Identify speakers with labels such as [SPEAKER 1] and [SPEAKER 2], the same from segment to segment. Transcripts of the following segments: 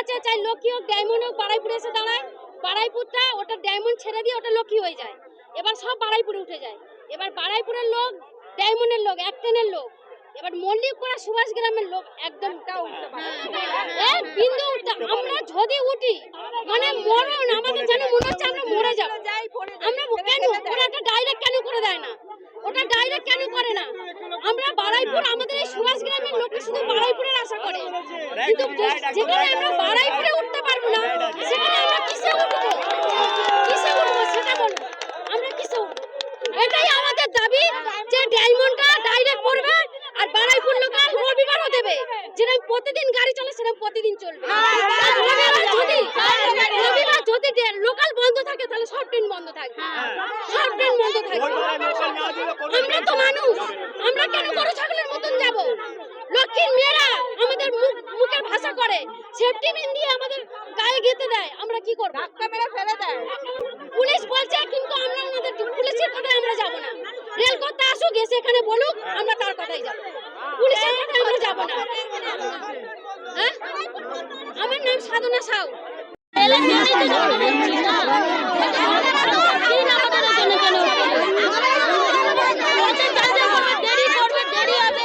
[SPEAKER 1] আছে, চাই লক্ষ্মী হোক, ডায়মন্ড হোক বাড়াইপুরে এসে দাঁড়ায়। বাড়াইপুরটা ওটা ডায়মন্ড ছেড়ে দিয়ে ওটা লক্ষ্মী হয়ে যায়। এবার সব বাড়াইপুরে উঠে যায়। এবার বাড়াইপুরের লোক, ডায়মন্ডের লোক, এক ট্রেনের লোক। এবার মল্লিকপুরা সুভাষ গ্রামের লোক, একদম বিন্দু উঠতে আমরা যদি উঠি মানে মরণ, আমাদের যেন মনে হচ্ছে আমরা মরে যাব। আমরা কেন? ওরা একটা ডাইরেক্ট কেন করে দেয় না? ওটা ডাইরেক্ট কেন করে না? আমরা বাড়াইপুর আমাদের এই সুভাষ গ্রামের লোকটা শুধু বাড়াইপুরের আশা করে। কিন্তু যেখানে আমরা বাড়াইপুরে উঠতে পারব না, সেখানে আমরা কিসে উঠবো? কিসে উঠবো সেটা বলব আমরা কিসে উঠবো? এটাই আমাদের দাবি যে ডায়মন্ডটা ডাইরেক্ট করবে আর বাড়াইপুর লোকাল রবিবারও দেবে। যেরকম প্রতিদিন গাড়ি চলে সেরকম প্রতিদিন চলবে আর রবিবার যদি রবিবার যদি লোকাল বন্ধ থাকে তাহলে সব ট্রেন বন্ধ থাকবে সব ট্রেন বন্ধ থাকবে আমরা তো মানুষ আমরা কেন গরু ছাগলের মতন যাব। লক্ষ্মীর মেয়েরা আমাদের মুখ মুখের ভাষা করে। সেফটি পিন দিয়ে আমাদের গায়ে গেতে দেয়। আমরা কি করব? ধাক্কা মেরে ফেলে দেয়। পুলিশ বলছে কিন্তু আমরা আমাদের পুলিশের কথায় আমরা যাব না। রেল করতে আসুক এসে এখানে বলুক আমরা তার কথাই যাব। পুলিশের কথায় আমরা যাব না। হ্যাঁ? আমার নাম সাধনা সাউ। দেরি করবে দেরি হবে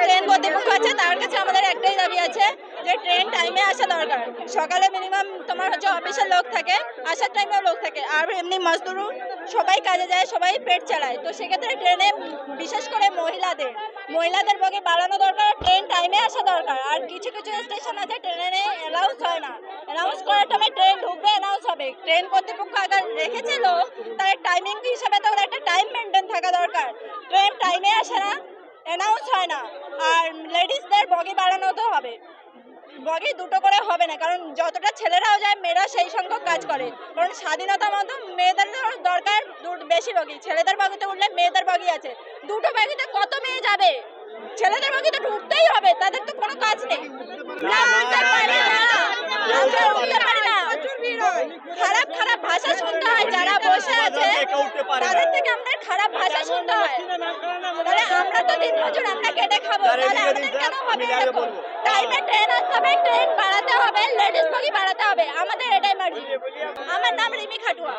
[SPEAKER 2] ট্রেন কর্তৃপক্ষ আছে তার কাছে আমাদের একটাই দাবি আছে। যে টাইমে আসা দরকার। সকালে মিনিমাম তোমার হচ্ছে অফিসের লোক থাকে, আসার টাইমেও লোক থাকে। আর এমনি মজদুরু সবাই কাজে যায়, সবাই পেট চালায়। তো সেক্ষেত্রে ট্রেনে বিশেষ করে মহিলাদের মহিলাদের বগে বাড়ানো দরকার ট্রেন টাইমে আসা দরকার। আর কিছু কিছু স্টেশন আছে ট্রেনে অ্যালাউন্স হয় না। অ্যানাউন্স করার টাইমে ট্রেন ঢুকবে অ্যানাউন্স হবে। ট্রেন কর্তৃপক্ষ আগে রেখেছিল তার টাইমিং হিসাবে তো একটা টাইম মেনটেন থাকা দরকার। ট্রেন টাইমে আসে না অ্যানাউন্স হয় না। আর লেডিসদের বগি বাড়ানো তো হবে। বগি দুটো করে হবে না কারণ যতটা ছেলেরাও যায় মেয়েরা সেই সংখ্যক কাজ করে কারণ স্বাধীনতা মতো মেয়েদের দরকার বেশি বগি ছেলেদের বগিতে উঠলে মেয়েদের বগি আছে দুটো বগিতে কত মেয়ে যাবে ছেলেদের বগিতে তো উঠতেই হবে তাদের তো কোনো কাজ নেই না, উঠতে পারি না। আমরা উঠতে পারি না। খারাপ খারাপ ভাষা শুনতে হয় যারা বসে আছে তাদের থেকে আমাদের খারাপ ভাষা শুনতে হয় তাহলে আমরা তো দিন মজুর আমরা কেটে খাব তাহলে আমাদের কেন হবে এরকম টাইমে ট্রেন আসতে হবে ট্রেন বাড়াতে হবে লেডিস বগি বাড়াতে হবে। আমাদের এটাই মার্জি আমার নাম রিমি খাটুয়া।